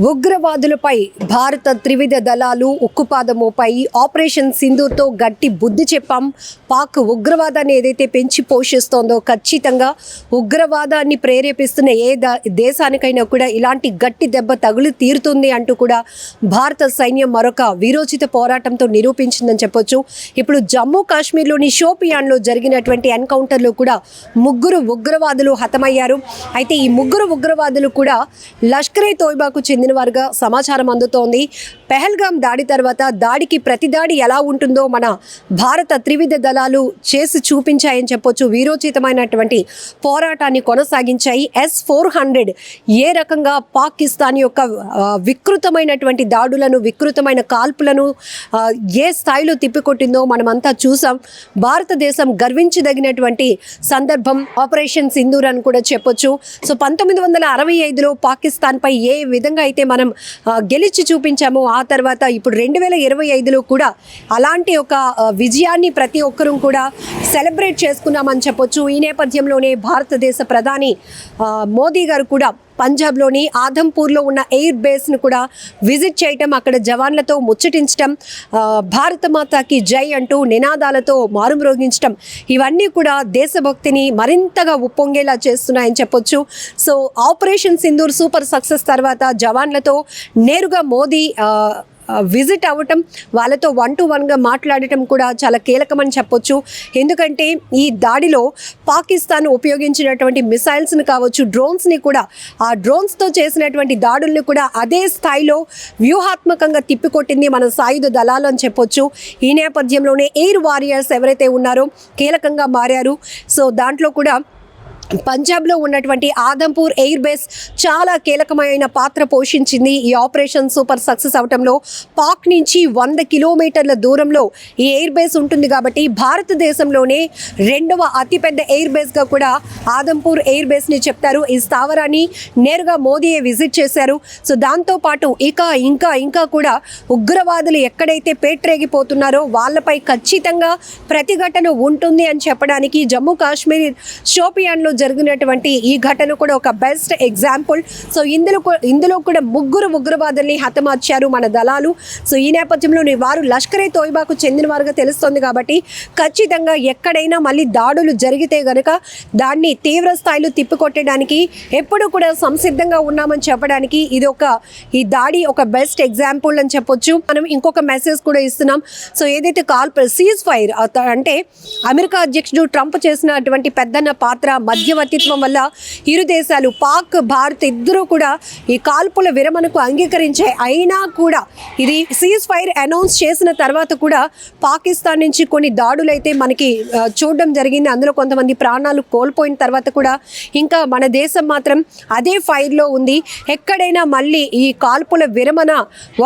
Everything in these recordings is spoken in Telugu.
ఉగ్రవాదులపై భారత త్రివిధ దళాలు ఉక్కుపాదముపై ఆపరేషన్ సింధూర్తో గట్టి బుద్ధి చెప్పాం. పాక్ ఉగ్రవాదాన్ని ఏదైతే పెంచి పోషిస్తోందో ఖచ్చితంగా ఉగ్రవాదాన్ని ప్రేరేపిస్తున్న ఏ ద- దేశానికైనా కూడా ఇలాంటి గట్టి దెబ్బ తగులు తీరుతుంది అంటూ కూడా భారత సైన్యం మరొక వీరోచిత పోరాటంతో నిరూపించిందని చెప్పొచ్చు. ఇప్పుడు జమ్మూ కాశ్మీర్లోని షోపియాన్లో జరిగినటువంటి ఎన్కౌంటర్లో కూడా ముగ్గురు ఉగ్రవాదులు హతమయ్యారు. అయితే ఈ ముగ్గురు ఉగ్రవాదులు కూడా లష్కరే తోయిబాకు చెందిన వారుగా సమాచారం అందుతోంది. పెహల్గాం దాడి తర్వాత దాడికి ప్రతి దాడి ఎలా ఉంటుందో మన భారత త్రివిధ దళాలు చేసి చూపించాయని చెప్పొచ్చు. వీరోచితమైనటువంటి పోరాటాన్ని కొనసాగించాయి. ఎస్ ఫోర్ హండ్రెడ్ ఏ రకంగా పాకిస్తాన్ యొక్క వికృతమైనటువంటి దాడులను వికృతమైన కాల్పులను ఏ స్థాయిలో తిప్పికొట్టిందో మనమంతా చూసాం. భారతదేశం గర్వించదగినటువంటి సందర్భం ఆపరేషన్ సింధూర్ అని కూడా చెప్పొచ్చు. సో పంతొమ్మిది వందల అరవై ఐదులో పాకిస్తాన్పై ఏ విధంగా అయితే మనం గెలిచి చూపించామో. ఆ తర్వాత ఇప్పుడు రెండు వేల ఇరవై ఐదులో కూడా అలాంటి ఒక విజయాన్ని ప్రతి ఒక్కరూ కూడా సెలబ్రేట్ చేసుకున్నామని చెప్పొచ్చు. ఈ నేపథ్యంలోనే భారతదేశ ప్రధాని మోదీ గారు కూడా పంజాబ్లోని ఆదంపూర్లో ఉన్న ఎయిర్ బేస్ను కూడా విజిట్ చేయటం అక్కడ జవాన్లతో ముచ్చటించటం భారత మాతాకి జై అంటూ నినాదాలతో మారుమ్రోగించటం ఇవన్నీ కూడా దేశభక్తిని మరింతగా ఉప్పొంగేలా చేస్తున్నాయని చెప్పొచ్చు. So operation Sindoor super success తర్వాత జవాన్లతో నేరుగా మోదీ విజిట్ అవ్వటం వాళ్ళతో వన్ టు వన్గా మాట్లాడటం కూడా చాలా కీలకమని చెప్పొచ్చు. ఎందుకంటే ఈ దాడిలో పాకిస్తాన్ ఉపయోగించినటువంటి మిసైల్స్ని కావచ్చు డ్రోన్స్ని కూడా ఆ డ్రోన్స్తో చేసినటువంటి దాడుల్ని కూడా అదే స్థాయిలో వ్యూహాత్మకంగా తిప్పికొట్టింది మన సాయుధ దళాలు అని చెప్పొచ్చు. ఈ నేపథ్యంలోనే ఎయిర్ వారియర్స్ ఎవరైతే ఉన్నారో కీలకంగా మారారు. సో దాంట్లో కూడా పంజాబ్లో ఉన్నటువంటి ఆదంపూర్ ఎయిర్ బేస్ చాలా కీలకమైన పాత్ర పోషించింది. ఈ ఆపరేషన్ సూపర్ సక్సెస్ అవటంలో పాక్ నుంచి వంద కిలోమీటర్ల దూరంలో ఈ ఎయిర్ బేస్ ఉంటుంది కాబట్టి భారతదేశంలోనే రెండవ అతిపెద్ద ఎయిర్ బేస్గా కూడా ఆదంపూర్ ఎయిర్ బేస్ని చెప్తారు. ఈ స్థావరాన్ని నేరుగా మోదీయే విజిట్ చేశారు. సో దాంతోపాటు ఇక ఇంకా ఇంకా కూడా ఉగ్రవాదులు ఎక్కడైతే పేట్రేగిపోతున్నారో వాళ్ళపై ఖచ్చితంగా ప్రతిఘటన ఉంటుంది అని చెప్పడానికి జమ్మూ కాశ్మీర్ షోపియాన్లో జరిగినటువంటి ఈ ఘటన కూడా ఒక బెస్ట్ ఎగ్జాంపుల్ సో ఇందులో ఇందులో కూడా ముగ్గురు ఉగ్రవాదుల్ని హతమార్చారు మన దళాలు. సో ఈ నేపథ్యంలోని వారు లష్కరే తోయిబాకు చెందిన వారుగా తెలుస్తోంది కాబట్టి ఖచ్చితంగా ఎక్కడైనా మళ్ళీ దాడులు జరిగితే గనుక దాన్ని తీవ్ర స్థాయిలో తిప్పికొట్టడానికి ఎప్పుడు కూడా సంసిద్ధంగా ఉన్నామని చెప్పడానికి ఇది ఒక ఈ దాడి ఒక బెస్ట్ ఎగ్జాంపుల్ అని చెప్పొచ్చు. మనం ఇంకొక మెసేజ్ కూడా ఇస్తున్నాం. సో ఏదైతే కాల్ సీజ్ ఫైర్ అంటే అమెరికా అధ్యక్షుడు ట్రంప్ చేసినటువంటి పెద్దన్న పాత్ర మధ్య మధ్యవర్తిత్వం వల్ల ఇరు దేశాలు పాక్ భారత్ ఇద్దరూ కూడా ఈ కాల్పుల విరమణకు అంగీకరించాయి. అయినా కూడా ఇది సీజ్ ఫైర్ అనౌన్స్ చేసిన తర్వాత కూడా పాకిస్తాన్ నుంచి కొన్ని దాడులు అయితే మనకి చూడడం జరిగింది. అందులో కొంతమంది ప్రాణాలు కోల్పోయిన తర్వాత కూడా ఇంకా మన దేశం మాత్రం అదే ఫైర్లో ఉంది. ఎక్కడైనా మళ్ళీ ఈ కాల్పుల విరమణ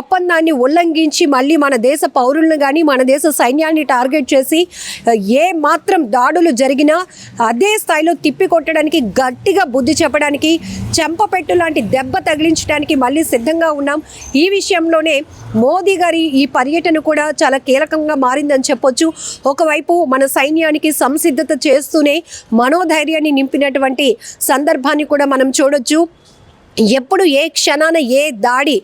ఒప్పందాన్ని ఉల్లంఘించి మళ్ళీ మన దేశ పౌరులను కానీ మన దేశ సైన్యాన్ని టార్గెట్ చేసి ఏ మాత్రం దాడులు జరిగినా అదే స్థాయిలో తిప్పి కొట్టడానికి గట్టిగా బుద్ధి చెప్పడానికి చెంపపెట్టు లాంటి దెబ్బ తగిలించడానికి మళ్ళీ సిద్ధంగా ఉన్నాం. ఈ విషయంలోనే మోదీ గారి ఈ పర్యటన కూడా చాలా కీలకంగా మారిందని చెప్పొచ్చు. ఒకవైపు మన సైన్యానికి సంసిద్ధత చేస్తూనే మనోధైర్యాన్ని నింపినటువంటి సందర్భాన్ని కూడా మనం చూడొచ్చు. ఎప్పుడు ఏ క్షణాన ఏ దాడి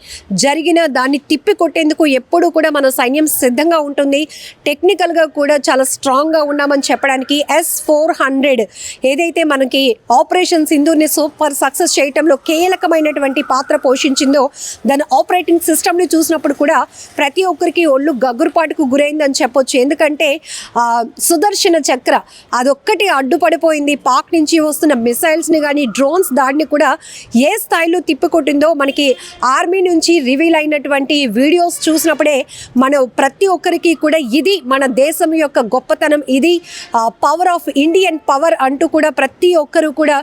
జరిగినా దాన్ని తిప్పి కొట్టేందుకు ఎప్పుడు కూడా మన సైన్యం సిద్ధంగా ఉంటుంది. టెక్నికల్గా కూడా చాలా స్ట్రాంగ్గా ఉన్నామని చెప్పడానికి ఎస్ ఫోర్ హండ్రెడ్ ఏదైతే మనకి ఆపరేషన్ సింధూర్ని సూపర్ సక్సెస్ చేయటంలో కీలకమైనటువంటి పాత్ర పోషించిందో దాని ఆపరేటింగ్ సిస్టమ్ని చూసినప్పుడు కూడా ప్రతి ఒక్కరికి ఒళ్ళు గగ్గురుపాటుకు గురైందని చెప్పొచ్చు. ఎందుకంటే సుదర్శన చక్ర అదొక్కటి అడ్డుపడిపోయింది. పాక్ నుంచి వస్తున్న మిసైల్స్ని కానీ డ్రోన్స్ దాడిని కూడా ఏ స్థాయిలో తిప్పికొట్టిందో మనకి ఆర్మీ నుంచి రివీల్ అయినటువంటి వీడియోస్ చూసినప్పుడే మనం ప్రతి ఒక్కరికి కూడా ఇది మన దేశం యొక్క గొప్పతనం ఇది పవర్ ఆఫ్ ఇండియన్ పవర్ అంటూ కూడా ప్రతి ఒక్కరు కూడా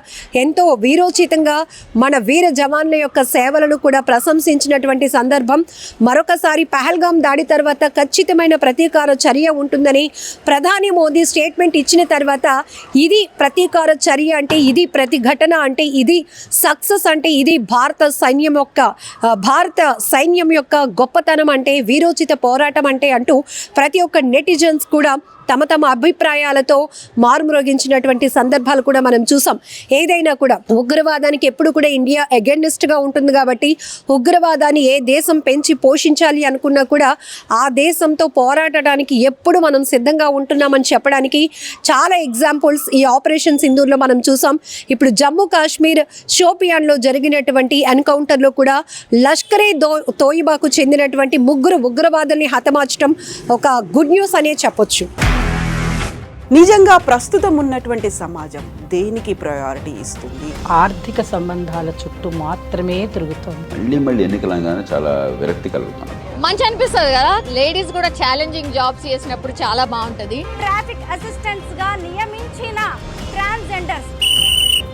ఎంతో వీరోచితంగా మన వీర జవాన్ల యొక్క సేవలను కూడా ప్రశంసించినటువంటి సందర్భం. మరొకసారి పహల్గాం దాడి తర్వాత ఖచ్చితమైన ప్రతీకార చర్య ఉంటుందని ప్రధాని మోదీ స్టేట్మెంట్ ఇచ్చిన తర్వాత ఇది ప్రతీకార చర్య అంటే ఇది ప్రతిఘటన అంటే ఇది సక్సెస్ అంటే ఇది భారత సైన్యం యొక్క భారత సైన్యం యొక్క గొప్పతనం అంటే వీరోచిత పోరాటం అంటే అంటూ ప్రతి ఒక్క నెటిజన్స్ కూడా తమ తమ అభిప్రాయాలతో మారుమ్రోగించినటువంటి సందర్భాలు కూడా మనం చూసాం. ఏదైనా కూడా ఉగ్రవాదానికి ఎప్పుడు కూడా ఇండియా అగెన్నిస్ట్గా గా ఉంటుంది కాబట్టి ఉగ్రవాదాన్ని ఏ దేశం పెంచి పోషించాలి అనుకున్నా కూడా ఆ దేశంతో పోరాడడానికి ఎప్పుడు మనం సిద్ధంగా ఉంటున్నామని చెప్పడానికి చాలా ఎగ్జాంపుల్స్ ఈ ఆపరేషన్ సింధూర్లో మనం చూసాం. ఇప్పుడు జమ్మూ కాశ్మీర్ షోపియాన్లో జరిగిన జరిగినటువంటి ఎన్కౌంటర్లో కూడా లష్కరే దో తోయిబాకు చెందినటువంటి ముగ్గురు ఉగ్రవాదుల్ని హతమార్చడం ఒక గుడ్ న్యూస్ అనే చెప్పొచ్చు. నిజంగా ప్రస్తుతం ఉన్నటువంటి సమాజం దేనికి ప్రయారిటీ ఇస్తుంది? ఆర్థిక సంబంధాల చుట్టూ మాత్రమే తిరుగుతోంది. మళ్ళీ మళ్ళీ ఎన్నికలంగానే చాలా విరక్తి మంచి అనిపిస్తుంది కదా? లేడీస్ కూడా ఛాలెంజింగ్ జాబ్స్ చేసినప్పుడు చాలా బాగుంటది. ట్రాఫిక్ అసిస్టెంట్స్గా నియమించిన ట్రాన్స్జెండర్స్